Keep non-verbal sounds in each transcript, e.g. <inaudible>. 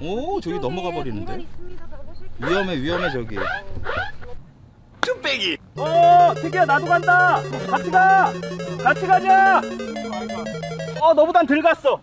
오 저기 넘어가 버리는데? 위험해 위험해 저기 어, 태기야 나도 간다. 같이 가. 같이 가자. 어, 너보단 덜 갔어.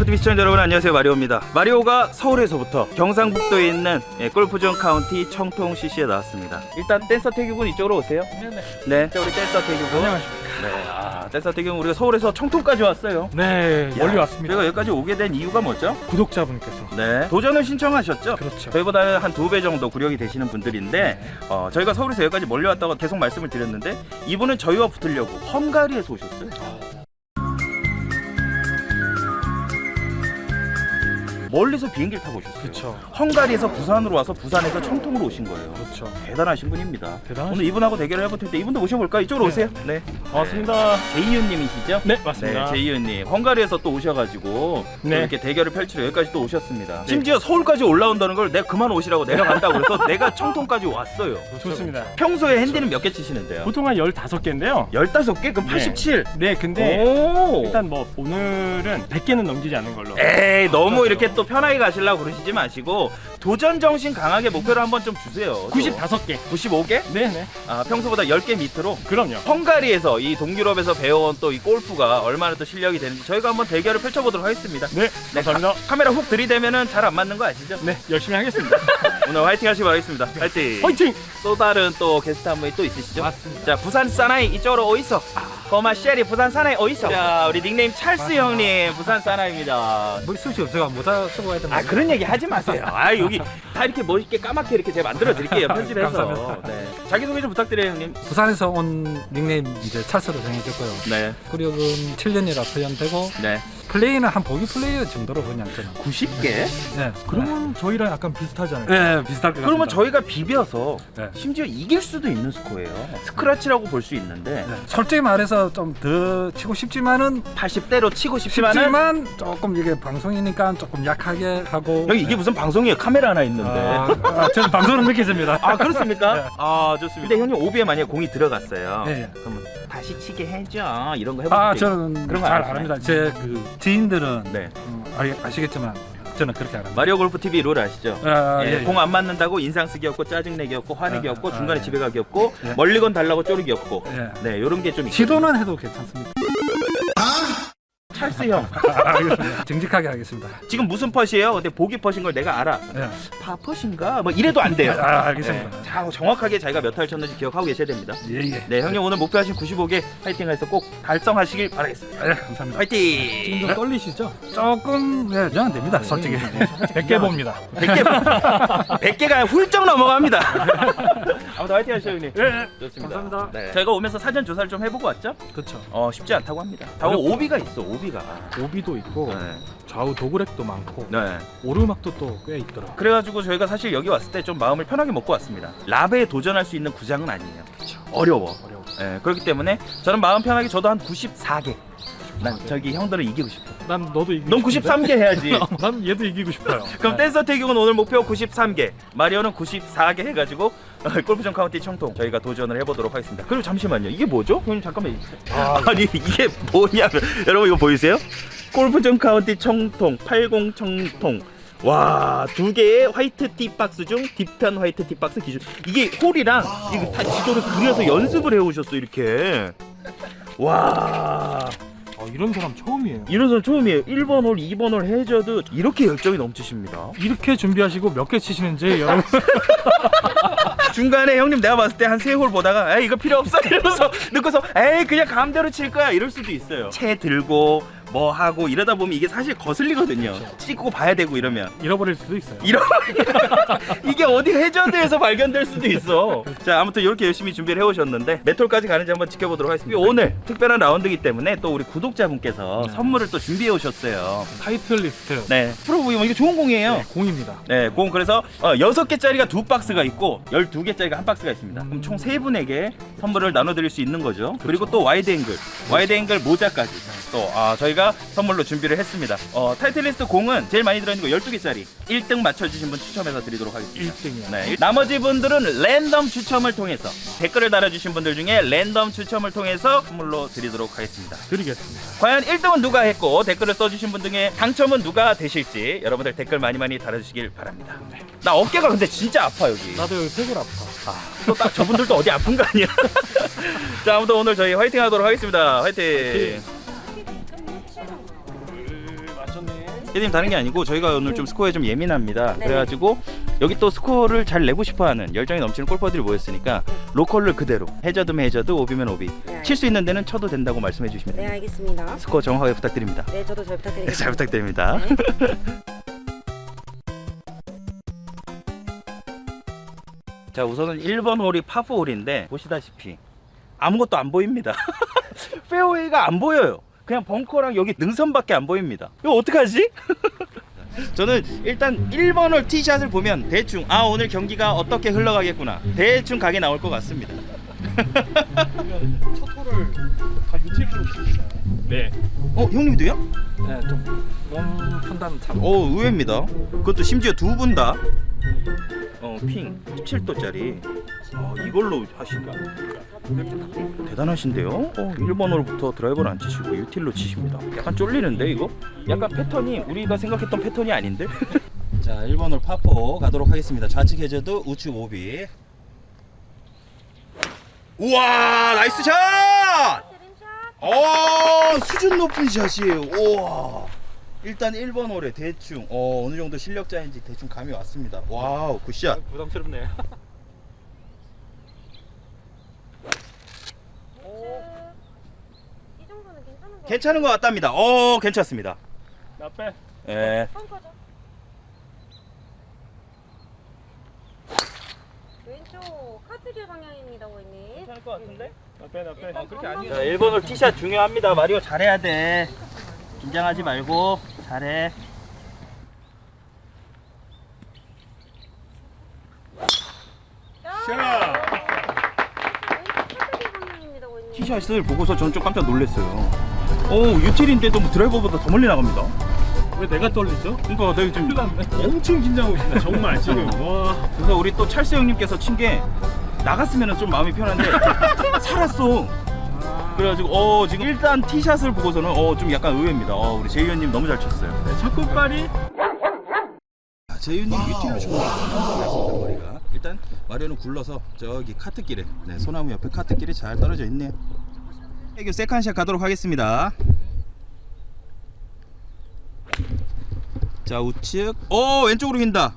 골프TV 시청자 여러분 안녕하세요 마리오입니다 마리오가 서울에서부터 경상북도에 있는 예, 골프존 카운티 청통 CC에 나왔습니다 일단 댄서 태규군 이쪽으로 오세요 네네. 네 자, 우리 댄서 태규군 안녕하십니까. 네, 아, 댄서 태규군 우리가 서울에서 청통까지 왔어요 네, 멀리 야, 왔습니다. 저희가 여기까지 오게 된 이유가 뭐죠? 구독자분께서. 네 도전을 신청하셨죠? 그렇죠. 저희보다는 한 두 배 정도 구력이 되시는 분들인데 어, 저희가 서울에서 여기까지 몰려왔다고 계속 말씀을 드렸는데 이분은 저희와 붙으려고 헝가리에서 오셨어요 멀리서 비행기를 타고 오셨어요 그렇죠. 헝가리에서 부산으로 와서 부산에서 청통으로 오신 거예요 그렇죠. 대단하신 분입니다 대단하십니다. 오늘 이분하고 대결을 해볼 텐데 이분도 모셔볼까? 이쪽으로 네. 오세요 네 반갑습니다. 제이윤님이시죠? 네, 맞습니다. 네, 제이윤님 헝가리에서 또 오셔가지고 또 네. 이렇게 대결을 펼치러 여기까지 또 오셨습니다. 심지어 서울까지 올라온다는 걸 내가 그만 오시라고 내려간다고 그래서 <laughs> 내가 청통까지 왔어요. 좋습니다. 평소에 핸디는 몇 개 치시는데요? 보통 한 15개인데요. 15개? 그럼 네. 87? 네, 근데 오! 일단 뭐 오늘은 100개는 넘기지 않은 걸로. 에이 너무 그렇죠. 이렇게 또 편하게 가시려고 그러시지 마시고 도전 정신 강하게 목표로 한번 좀 주세요. 또. 95개. 95개? 네, 네. 아, 평소보다 10개 밑으로 그럼요. 헝가리에서 이 동유럽에서 배워온 또 이 골프가 얼마나 또 실력이 되는지 저희가 한번 대결을 펼쳐보도록 하겠습니다. 네, 네, 감사합니다. 카, 메라훅 들이대면은 잘 안 맞는 거 아시죠? 네, 열심히 하겠습니다. <laughs> 오늘 화이팅 하시기 바라겠습니다. 화이팅! 화이팅! 또 다른 또 게스트 한 분이 또 있으시죠? 맞습니다. 자, 부산 사나이 이쪽으로 어디서? 거마 쉐리 부산 사나이 어디서? 자, 우리 닉네임 찰스 형님 부산 사나이입니다. 뭐 있을 수 없어가 모자 쓰고 해야 되나? 아 그런 얘기 하지 마세요. <laughs> 아 여기 다 이렇게 멋있게 까맣게 이렇게 제가 만들어 드릴게요 <laughs> 편집해서. 감사합니다. 네. 자기 소개 좀 부탁드려요 형님. 부산에서 온 닉네임 이제 찰스로 정해졌고요. 네. 구력은 7년이라 표현되고 네. 플레이는 한 보기 플레이어 정도로 그냥 저는. 90개? 네. 그러면 저희랑 약간 비슷하지 않아요? 네 비슷할 것 그러면 같습니다. 저희가 비벼서 네. 심지어 이길 수도 있는 스코어예요. 스크래치라고 볼 수 있는데 네. 솔직히 말해서 좀 더 치고 싶지만은 80대로 치고 싶지만은 싶지만 조금 이게 방송이니까 조금 약하게 하고. 여기 이게 무슨 방송이에요? 카메라 하나 있는데. 아, 아, 저는 방송은 느끼습니다. 아 그렇습니까? 네. 아 좋습니다. 근데 형님 오비에 만약에 공이 들어갔어요. 네. 그러면 다시 치게 해줘 이런 거 해볼 아 때. 저는 그런 거잘안 압니다. 제 그 지인들은 네. 음, 아, 아시겠지만 저는 그렇게 안 합니다. 마리오 골프 TV 룰 아시죠? 아, 예, 예, 예. 공 안 맞는다고 인상 쓰기 없고 짜증 내기 없고 화내기 아, 없고 아, 중간에 예. 집에 가기 없고 예. 멀리 건 달라고 쪼르기 없고 예. 네 이런 게 좀. 시도는 해도 괜찮습니다. 찰스 형 아, 알겠습니다. 정직하게 하겠습니다. 지금 무슨 펫이에요? 근데 보기 펫인 걸 내가 알아 예. 파 펫인가? 뭐 이래도 안 돼요 아, 알겠습니다. 네. 자, 정확하게 자기가 몇 할 쳤는지 기억하고 계셔야 됩니다 예, 예. 네 형님 오늘 목표하신 95개 파이팅해서 꼭 달성하시길 바라겠습니다 예, 감사합니다. 파이팅 좀 떨리시죠? 조금 예, 저는 됩니다. 솔직히. 100개 봅니다. 100개 100개가 훌쩍 넘어갑니다 <laughs> 아무튼 화이팅 하시죠 형님 예, 예. 좋습니다 감사합니다. 네. 저희가 오면서 사전 조사를 좀 해보고 왔죠? 그렇죠. 어 쉽지 않다고 합니다 다음 오비가 있어 오비가 오비도 있고 네. 좌우 도그렉도 많고 네. 오르막도 또 꽤 있더라고요. 그래가지고 저희가 사실 여기 왔을 때 좀 마음을 편하게 먹고 왔습니다. 라베에 도전할 수 있는 구장은 아니에요. 어려워. 어려워. 예, 그렇기 때문에 저는 마음 편하게 저도 한 94개. 난 저기 형들을 이기고 싶어. 난 너도 이기고 넌 싶은데? 93개 해야지. <laughs> 난 얘도 이기고 싶어요. <laughs> 그럼 댄서 태경은 오늘 목표 93개, 마리오는 94개 해가지고 골프전 카운티 청통 저희가 도전을 해보도록 하겠습니다. 그리고 잠시만요. 이게 뭐죠? 형님 잠깐만. <laughs> 아니 이게 뭐냐면 여러분 이거 보이세요? 골프전 카운티 청통 80 청통 와, 두 개의 화이트 티박스 중 딥한 화이트 티박스 기준. 이게 홀이랑 이거 다 지도를 그려서 연습을 해 오셨어 이렇게. 와, 어, 이런 사람 처음이에요. 이런 선 처음이에요. 1번 홀, 2번 홀 해저도 이렇게 열정이 넘치십니다. 이렇게 준비하시고 몇 개 치시는지 여러분 <laughs> 중간에 형님 내가 봤을 때 한 세 홀 보다가 에이 이거 필요 없어 이러면서 <laughs> 넣고서 에이 그냥 감대로 칠 거야 이럴 수도 있어요. 채 들고 뭐 하고 이러다 보면 이게 사실 거슬리거든요. 찍고 봐야 되고 이러면. 잃어버릴 수도 있어요. 이런 <laughs> 이게 어디 해저드에서 발견될 수도 있어. 자 아무튼 이렇게 열심히 준비를 해오셨는데 몇 홀까지 가는지 한번 지켜보도록 하겠습니다. 오늘 특별한 라운드이기 때문에 또 우리 구독자분께서 선물을 또 준비해 오셨어요. 타이틀 리스트 네 프로브 이거 좋은 공이에요. 네, 공입니다. 네, 공 그래서 어, 6개짜리가 두 박스가 있고 12개짜리가 한 박스가 있습니다. 그럼 총 세 분에게 선물을 나눠 드릴 수 있는 거죠. 그리고 또 와이드 앵글, 와이드 앵글 모자까지 또 아, 저희가 선물로 준비를 했습니다. 어, 타이틀리스트 공은 제일 많이 들어 있는 거 12개짜리. 1등 맞춰 주신 분 추첨해서 드리도록 하겠습니다. 1등이요. 네, 나머지 분들은 랜덤 추첨을 통해서 댓글을 달아주신 분들 중에 랜덤 추첨을 통해서 선물로 드리도록 하겠습니다. 드리겠습니다. 과연 1등은 누가 했고 댓글을 써주신 분 중에 당첨은 누가 되실지 여러분들 댓글 많이 많이 달아주시길 바랍니다. 나 어깨가 근데 진짜 아파 여기. 나도 여기 폐골 아파. 또 딱 저분들도 어디 아픈 거 아니야? <laughs> 자 아무튼 오늘 저희 화이팅 하도록 하겠습니다. 화이팅. 맞췄네. 님 다른 게 아니고 저희가 오늘 좀 스코어에 좀 예민합니다. 네. 그래가지고 여기 또 스코어를 잘 내고 싶어하는 열정이 넘치는 골퍼들이 모였으니까 로컬을 그대로 해저드면 해저드 오비면 오비 네. 칠 수 있는 데는 쳐도 된다고 말씀해 주시면 네 됩니다. 알겠습니다. 스코어 정확하게 부탁드립니다. 네 저도 잘 부탁드리겠습니다. 잘 부탁드립니다. 네. <laughs> 자 우선은 1번 홀이 파포 홀인데 보시다시피 아무것도 안 보입니다 <laughs> 페어웨이가 안 보여요 그냥 벙커랑 여기 능선밖에 안 보입니다 이거 어떡하지? <laughs> 저는 일단 1번 홀 티샷을 보면 대충 아 오늘 경기가 어떻게 흘러가겠구나 대충 각이 나올 것 같습니다 그러면 첫 홀을 다 유틸로 치시나요? 네. 어 형님도요? 네, 좀몸 판단 참. 오 의외입니다. 그것도 심지어 두 분 다. 어, 핑 17도짜리. 아, 이걸로 하신다. 대단하신데요? 어, 1번 홀부터 드라이버를 안 치시고 유틸로 치십니다. 약간 쫄리는데 이거? 약간 패턴이 우리가 생각했던 패턴이 아닌데? <laughs> 자, 1번 홀 파포 가도록 하겠습니다. 좌측 해저드, 우측 오비. 우와, 나이스 샷! 어 수준 높은 샷이에요. 우와. 일단 1번 홀에 대충 어, 어느 정도 실력자인지 대충 감이 왔습니다. 와우 굿샷. 부담스럽네. <laughs> 이 정도는 괜찮은 것 같답니다. 어 괜찮습니다. 나 빼. 예. 펑커죠? 왼쪽 카트길 방향입니다, 원님. 괜찮을 것 같은데? 나 빼, 나 빼. 일단 그렇게 한 아니에요. 자 1번 홀 티샷 중요합니다. 마리오 잘해야 돼. 긴장하지 말고 잘해. 샤. 왼쪽 카트길 방향입니다, 원님. 티샷을 보고서 저는 좀 깜짝 놀랐어요. 오 유틸인데도 뭐 드라이버보다 더 멀리 나갑니다. 왜 내가 떨리죠? 그러니까 내가 났네. 엄청 긴장하고 있습니다. 정말 지금. <laughs> 와. 그래서 우리 또 찰스 형님께서 친 게 나갔으면 좀 마음이 편한데 <laughs> 살았어. 그래가지고 어 지금 일단 티샷을 보고서는 어 좀 약간 의외입니다. 어 우리 제이현님 너무 잘 쳤어요. 네, 첫 끝발이 제이현님 유틸로 친 거예요. 머리가 일단 마리오는 굴러서 저기 카트길에 네, 소나무 옆에 카트길이 잘 떨어져 있네요. 애교 세컨샷 가도록 하겠습니다. 자 우측 오 왼쪽으로 휜다.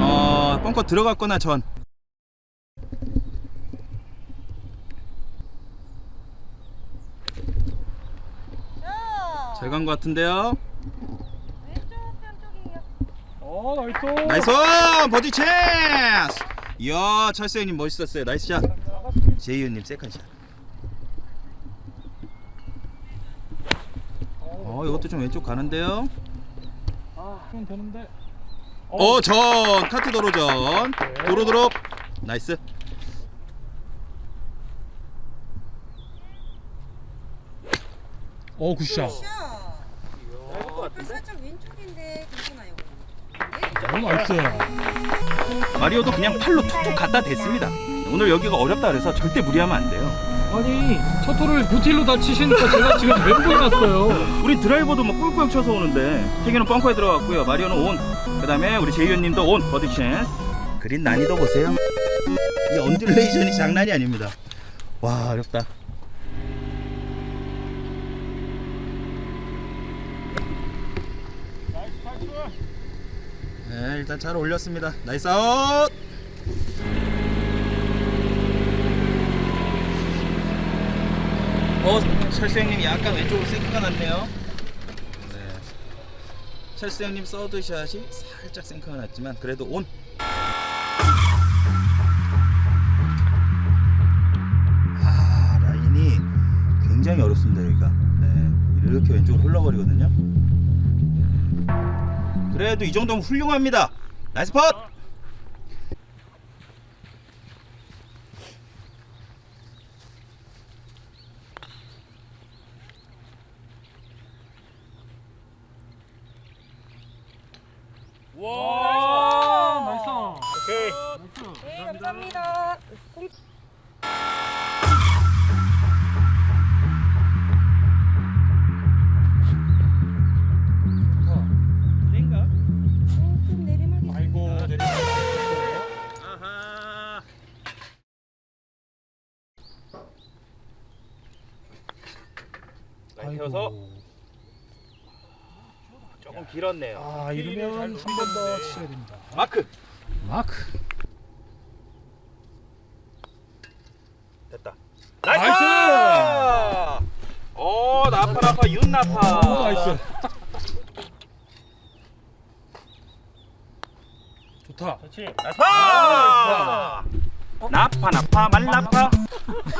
어 벙커 들어갔거나 전. 잘 간 것 같은데요. 나이스. 버디 찬스. 이야 찰스 형님 멋있었어요. 나이스 샷. 제이윤님 세컨샷. 어 이것도 좀 왼쪽 가는데요. 아, 하면 되는데. 어 전 카트 도로 전 도로 도로 나이스. 어, 굿샷. 살짝 왼쪽인데 괜찮아요. 어, 나이스. 마리오도 그냥 팔로 툭툭 갖다 댔습니다. 오늘 여기가 어렵다 그래서 절대 무리하면 안 돼요. 아니 첫 홀을 무틸로 다 치시니까 제가 지금 멘붕이 났어요. <laughs> 우리 드라이버도 막 꿀꿀 쳐서 오는데 태기는 벙커에 들어갔고요. 마리오는 온. 그다음에 우리 제이현님도 온. 버디 찬스. 그린 난이도 보세요. 이 언듈레이션이 장난이 아닙니다. 와 어렵다. 네 일단 잘 올렸습니다. 나이스 아웃 어 철수 형님 약간 왼쪽으로 생크가 났네요 네. 찰스 형님 서드샷이 살짝 생크가 났지만 그래도 온. 아 라인이 굉장히 어렵습니다 여기가. 네, 이렇게 왼쪽으로 흘러버리거든요. 네. 그래도 이 정도면 훌륭합니다. 나이스 팟. 태워서 조금 길었네요. 아 이러면 한 번 더 치셔야 됩니다. 마크 마크. 됐다. 나이스! 오 나파 나파 윤 나파. 오 나이스. 좋다. 그렇지. 나파. 나파 나파 말나파.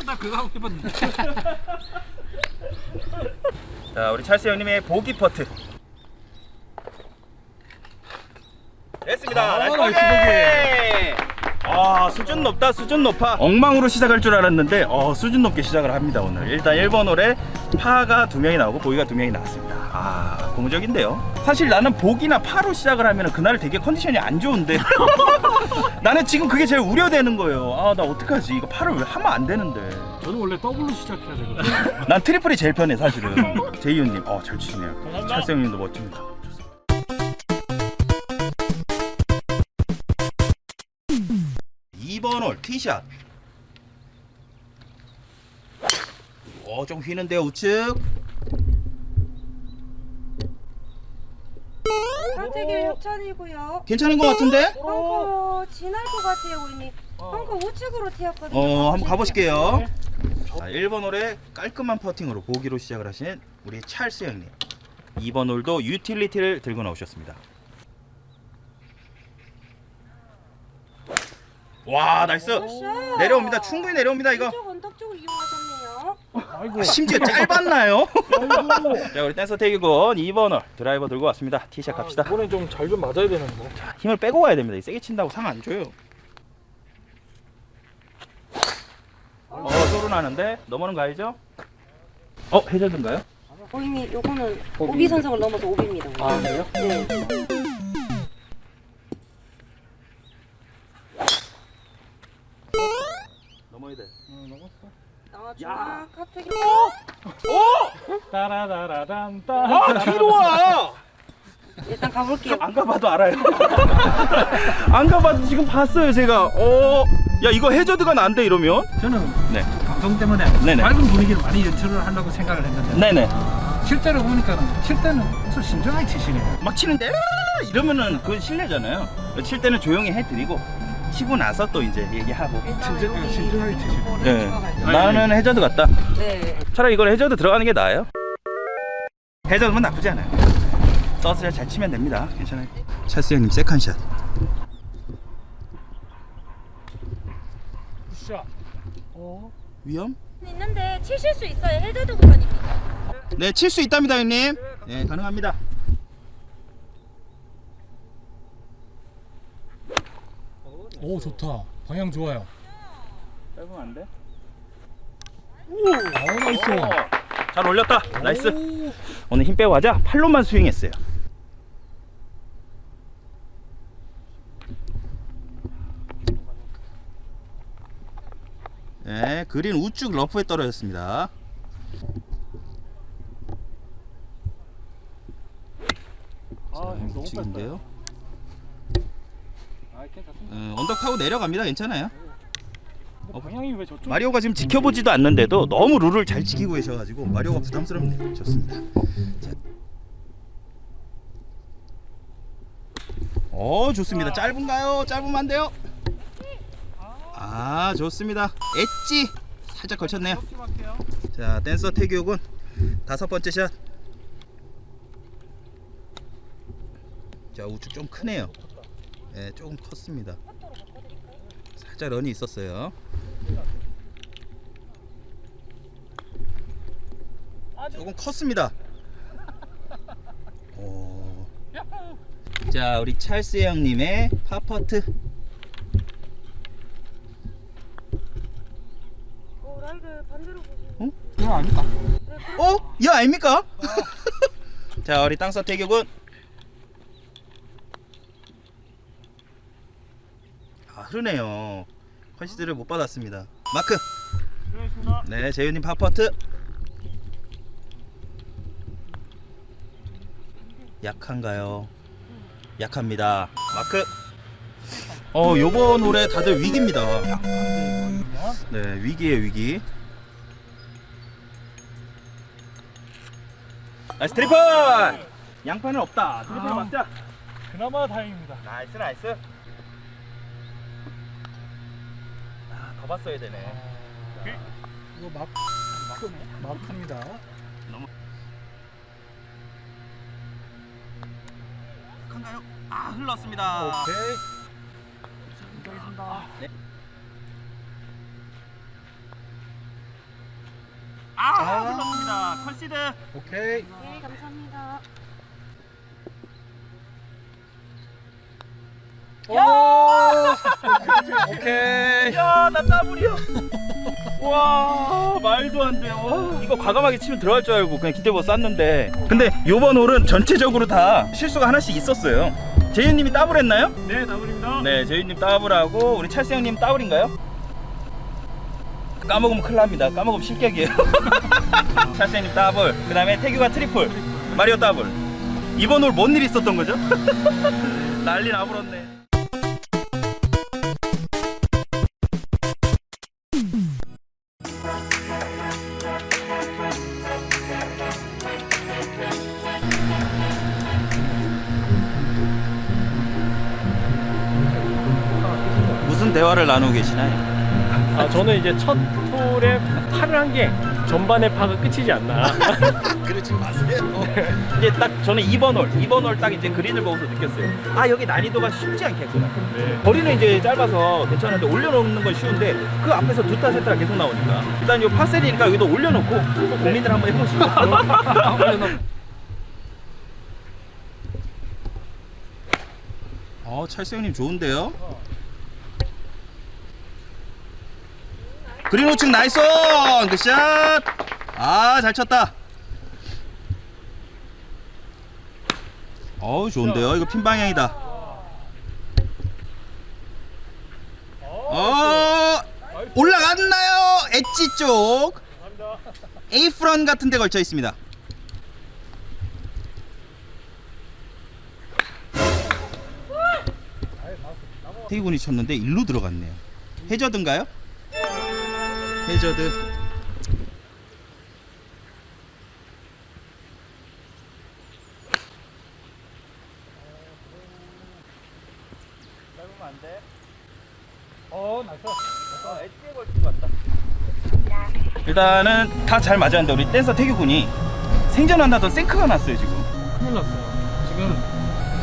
나 그거 하고 싶었는데. <laughs> 자 우리 찰스 형님의 보기 퍼트. 됐습니다. 아, 나이스 보기. 아 수준 높다 수준 높아. 엉망으로 시작할 줄 알았는데 어 수준 높게 시작을 합니다 오늘. 일단 1번 홀에 파가 두 명이 나오고 보기가 두 명이 나왔습니다. 아 고무적인데요. 사실 나는 보기나 파로 시작을 하면 그날 되게 컨디션이 안 좋은데. <laughs> 나는 지금 그게 제일 우려되는 거예요. 아 나 어떡하지? 이거 파를 왜 하면 안 되는데 저도 원래 더블로 시작해야 되거든요. <laughs> 난 트리플이 제일 편해 사실은. 제이윤님. 어잘 치시네요. 형님도 멋집니다. 2번 홀 티샷. 어 좀 휘는데요 우측. 선택일 협찬이고요. 괜찮은 것 같은데? 벙커 지날 것 같아요, 고객님. 벙커 우측으로 튀었거든요. 어 한번 가보실게요. 자, 1번 홀에 깔끔한 퍼팅으로 보기로 시작을 하신 우리 찰스 형님. 2번 홀도 유틸리티를 들고 나오셨습니다. 와 나이스! 굿샷. 내려옵니다. 충분히 내려옵니다 이거. 언덕 쪽을 이용하셨네요. 아이고. 아, 심지어 짧았나요? <laughs> 자 우리 댄서 태기군 2번 홀 드라이버 들고 왔습니다. 티샷 갑시다. 이번엔 좀 잘 좀 맞아야 되는데. 힘을 빼고 가야 됩니다. 세게 친다고 상 안 줘요 소리 나는데 넘어는 가야죠 어 해저드인가요? 고객님, 요거는 오비 선상을 넘어서 오비입니다. 아 그래요? 네. 넘어야 돼 나중아 카트기. 따라라라란따. 아 뒤로 와! 일단 가볼게요. 안 가봐도 알아요 <laughs> 안 가봐도 지금 봤어요 제가 어... 야 이거 해저드가 난데 이러면? 저는 네 방송 때문에 네네. 밝은 분위기를 많이 연출을 하려고 생각을 했는데 네네 실제로 보니까는 칠 때는 좀 신중하게 치시네요. 막 치는데 아, 이러면은 그건 실례잖아요 칠 때는 조용히 해드리고 치고 나서 또 이제 얘기하고 일단은 진짜 여기 신중하게 치시네. 네. 찍어가지고. 나는 해저드 같다 네. 차라리 이건 해저드 들어가는 게 나아요 해저드면 나쁘지 않아요 서스를 잘 치면 됩니다 괜찮아요 찰스 형님 세컨샷. 어. 위험? 있는데 치실 수 있어요. 해저드 구간입니다. 네 칠 수 있답니다 형님 네 가능합니다 오 좋다. 방향 좋아요. 짧으면 안 돼? 오 나이스. 어, 잘 올렸다 나이스 오늘 힘 빼고 가자 팔로만 스윙했어요 네, 그린 우측 러프에 떨어졌습니다. 아, 힘 너무 우측인데요. 아. 어, 언덕 타고 내려갑니다. 괜찮아요. 근데 방향이 왜 저쪽? 마리오가 지금 지켜보지도 않는데도 너무 룰을 잘 지키고 계셔가지고 마리오가 부담스럽네요. 좋습니다. 자. 어 좋습니다. 짧은가요? 짧으면 안 돼요. 아 좋습니다. 엣지 살짝 걸쳤네요. 자 댄서 태교군 다섯 번째 샷. 자 우측 좀 크네요. 네 조금 컸습니다. 살짝 런이 있었어요. 조금 컸습니다. 오. 자 우리 찰스 형님의 파퍼트. 어, 라이를 반대로 보시는 어? 이거 아니다. 어? 야 아닙니까? <laughs> 자 우리 땅서 태교군 아 흐르네요 컨시드를 못 받았습니다 마크 수고하셨습니다. 네 재윤님 파퍼트 약한가요? 약합니다 마크 어 요번 홀에 다들 위기입니다 네 위기에요 위기 나이스 트리플 양파는 없다 트리플 아. 맞자 그나마 다행입니다. 나이스 나이스 아, 더 봤어야 되네 이거 막 막합니다. 약한가요? 아 흘렀습니다 오케이. 네. 아, 아. 흘렀습니다 컨시드 오케이. 네, 감사합니다. 오. <laughs> 오케이. 야, 나 더블이야. 와, 말도 안 돼. 와, 이거 과감하게 치면 들어갈 줄 알고 그냥 기대고 쐈는데. 근데 요번 홀은 전체적으로 다 실수가 하나씩 있었어요. 재윤님이 더블했나요? 네, 나물입니다. 네, 재윤님 더블하고 우리 찰스 형님 더블인가요? 까먹으면 큰일 납니다. 까먹으면 실격이에요. <laughs> 찰스 형님 더블. 그 다음에 태규가 트리플. 마리오 더블. 이번 홀 뭔 일 있었던 거죠? <laughs> 난리 나버렸네. 무슨 대화를 나누고 계시나요? 아, 저는 이제 첫 톨에 팔을 한 게 전반의 파가 끝이지 않나. <laughs> 그러지 마세요. <laughs> 이제 딱 저는 2번 홀, 2번 홀 딱 이제 그린을 보고서 느꼈어요. 아 여기 난이도가 쉽지 않겠구나. 네. 거리는 이제 짧아서 괜찮은데 올려놓는 건 쉬운데 그 앞에서 두타 세타가 계속 나오니까 일단 요 파셀이니까 여기도 올려놓고 또 고민을 한번 해보시죠. <laughs> 어 찰스 형님 좋은데요? 그린 우측 나이스 온! 굿샷! 아 잘 쳤다. 어우 좋은데요? 이거 핀 방향이다. 어 올라갔나요? 엣지 쪽. 에이프런 같은 데 걸쳐 있습니다. 태기군이 쳤는데 일로 들어갔네요. 해저드인가요? 해저드 어, 나이스. 일단은 다 잘 맞았는데 우리 댄서 태규군이 생전한다던 생크가 났어요 지금 큰일 났어요. 지금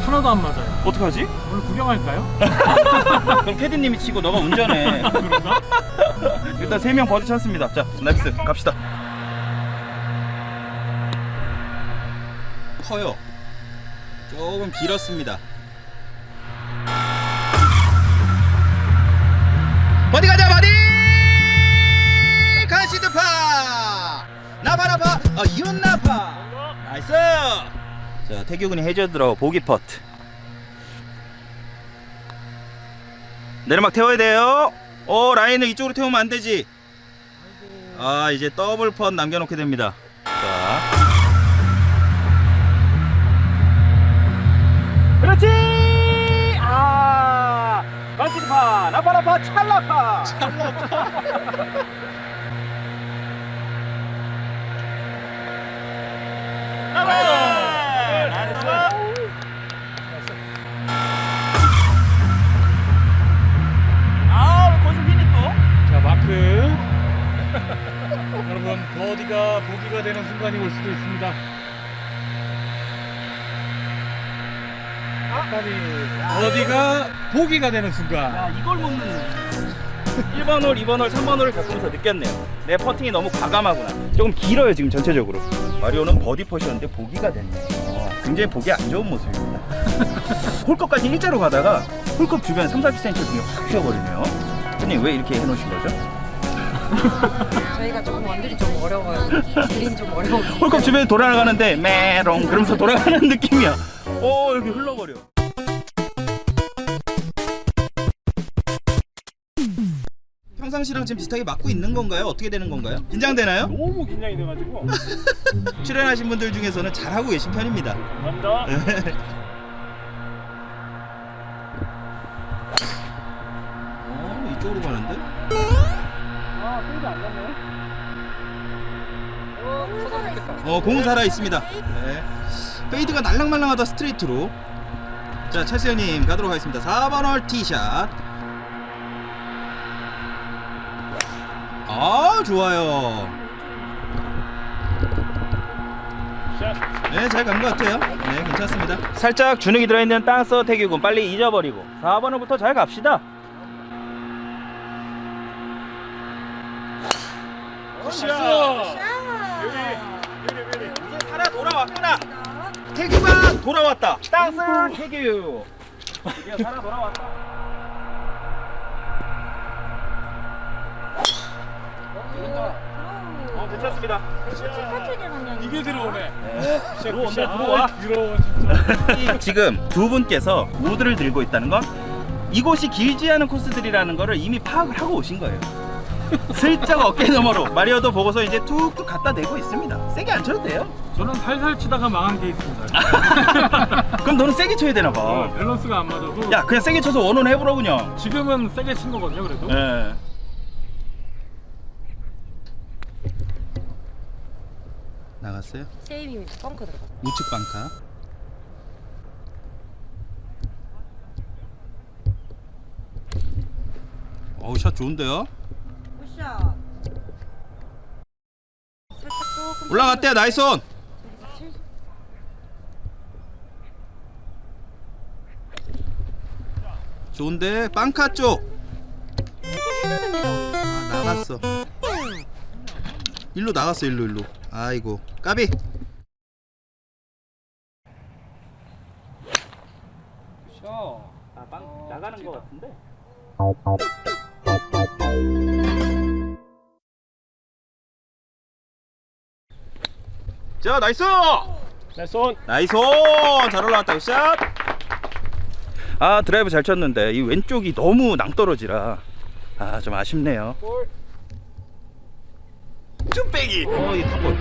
하나도 안 맞아요. 어떡하지? 오늘 구경할까요? <laughs> 그럼 캐디님이 치고 너가 운전해. 일단 3명 버디 찬스입니다. 자 넥스. 갑시다. 커요. 조금 길었습니다. 버디 가자 버디! 가시드파! 나파나파 어 윤나파 나이스! 자 태규군이 해저드로 보기 퍼트 내리막 태워야 돼요? 어 라인을 이쪽으로 태우면 안 되지. 아 이제 더블 펀 남겨놓게 됩니다. 자, 그렇지! 아 건스파 나파나파. 찰나파. 아 보기가 되는 순간이 올 수도 있습니다. 버디가 보기가 되는 순간. 야 이걸 못 넣는 1번 홀, 2번 홀, 3번 홀을 겪으면서 느꼈네요. 내 퍼팅이 너무 과감하구나. 조금 길어요 지금 전체적으로. 마리오는 버디 퍼셨는데 보기가 됐네요. 어, 굉장히 보기 안 좋은 모습입니다. <laughs> 홀컵까지 일자로 가다가 홀컵 주변 3, 40cm 중에 확 휘어버리네요. 선생님 왜 이렇게 해놓으신 거죠? 저희가 조금 원들이 좀 어려워요. 그린 좀 어려워. 홀컵 주변에 돌아가는데 메롱 그러면서 돌아가는 느낌이야 어 여기 흘러버려 평상시랑 지금 비슷하게 맞고 있는 건가요? 어떻게 되는 건가요? 긴장되나요? 너무 긴장이 돼가지고 <laughs> 출연하신 분들 중에서는 잘하고 계신 편입니다. 감사합니다 <laughs> 어, 공은 살아 있습니다. 네. 페이드가 날랑말랑하다 스트레이트로. 자, 형님 가도록 하겠습니다. 4번 홀 티샷. 아, 좋아요. 네, 잘 간 것 같아요. 네, 괜찮습니다. 살짝 주눅이 들어있는 땅서 태규군 빨리 잊어버리고 4번 홀부터 잘 갑시다. 이 제 살아 돌아왔구나. 태규가 돌아왔다. 땅스 태규. 드디어 살아 돌아왔다. 어, 괜찮습니다. 이게 들어오네 들어온다, 들어와. 들어온 진짜 <laughs> 지금 두 분께서 우드를 들고 있다는 건 이곳이 길지 않은 코스들이라는 거를 이미 파악을 하고 오신 거예요. 슬쩍 어깨 너머로 마리오도 보고서 이제 툭툭 갖다 대고 있습니다. 세게 안 쳐도 돼요. 저는 살살 치다가 망한 게 있습니다 <laughs> 그럼 너는 세게 쳐야 되나 봐. 어, 밸런스가 안 맞아도 야, 그냥 세게 쳐서 원원 해보라 그냥. 지금은 세게 친 거거든요 그래도 예. 나갔어요? 세이밍 펑크 들어가. 우측 방카. 어우 샷 좋은데요? 굿샷. 살짝 조금 올라갔대요 나이스 온. 좋은데 빵카 쪽. 아 나갔어. 일로 나갔어 일로 일로. 아이고 까비. 자 나이스. 내손 나이스 온! 잘 올라왔다 샷. 아 드라이브 잘 쳤는데 이 왼쪽이 너무 낭떠러지라 아 좀 아쉽네요. 쭈빼기. 어이 탑볼.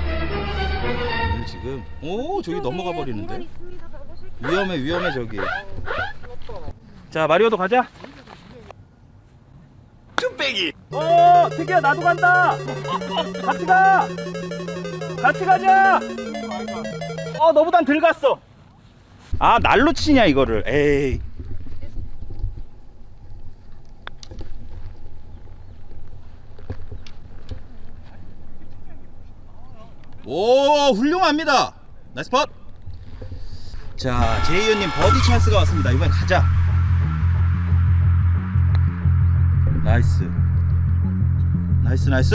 오늘 지금 오 저기 넘어가 버리는데. 위험해 위험해 저기. 자 마리오도 가자. 쭈빼기. 어 태기야 나도 간다 같이 가 같이 가자 어 너보단 덜 갔어. 아 날로 치냐 이거를. 에이. 오 훌륭합니다. 나이스 펫. 자 제이현님 버디 찬스가 왔습니다. 이번엔 가자. 나이스. 나이스 나이스.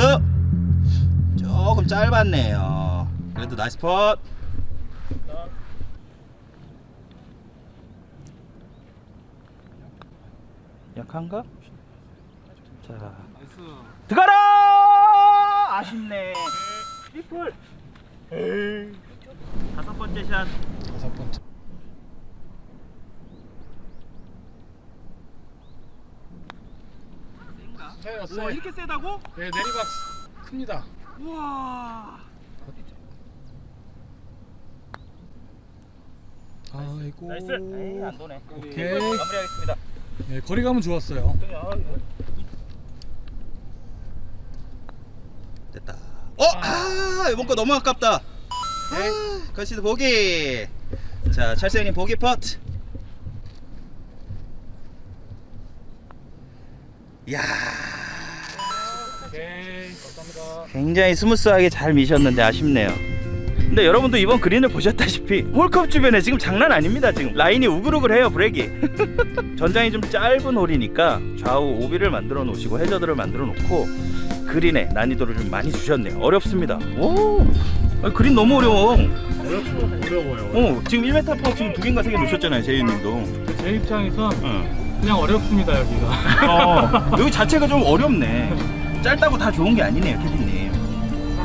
조금 짧았네요. 그래도 나이스 펫. 약한가? 자 들어가라 아쉽네 트리플 에이. 다섯 번째 샷 다섯 번째 와 이렇게 세다고? 네 내리박스 큽니다. 우와. 아이고. 나이스. 에이, 안 도네. 오케이. 마무리하겠습니다. 네, 거리감은 좋았어요. 됐다. 어, 아, 이번 거 너무 아깝다. 아, 거시드 보기. 자, 찰스 형님 보기 퍼트. 야. 굉장히 스무스하게 잘 미셨는데 아쉽네요. 근데 여러분도 이번 그린을 보셨다시피 홀컵 주변에 지금 장난 아닙니다. 지금 라인이 우글우글해요 브렉이. <laughs> 전장이 좀 짧은 홀이니까 좌우 오비를 만들어 놓으시고 해저드를 만들어 놓고 그린에 난이도를 좀 많이 주셨네요. 어렵습니다. 오, 아니, 그린 너무 어려워. 어려워요. 어, 지금 1m 퍼 지금 두 개인가 세 개 놓으셨잖아요, 제이님도. 제 입장에선 응. 그냥 어렵습니다 여기가. 어, 여기 자체가 좀 어렵네. 짧다고 다 좋은 게 아니네요, 캐디님.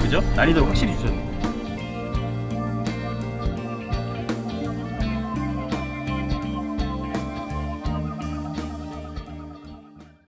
그죠? 난이도를 확실히 주셨네.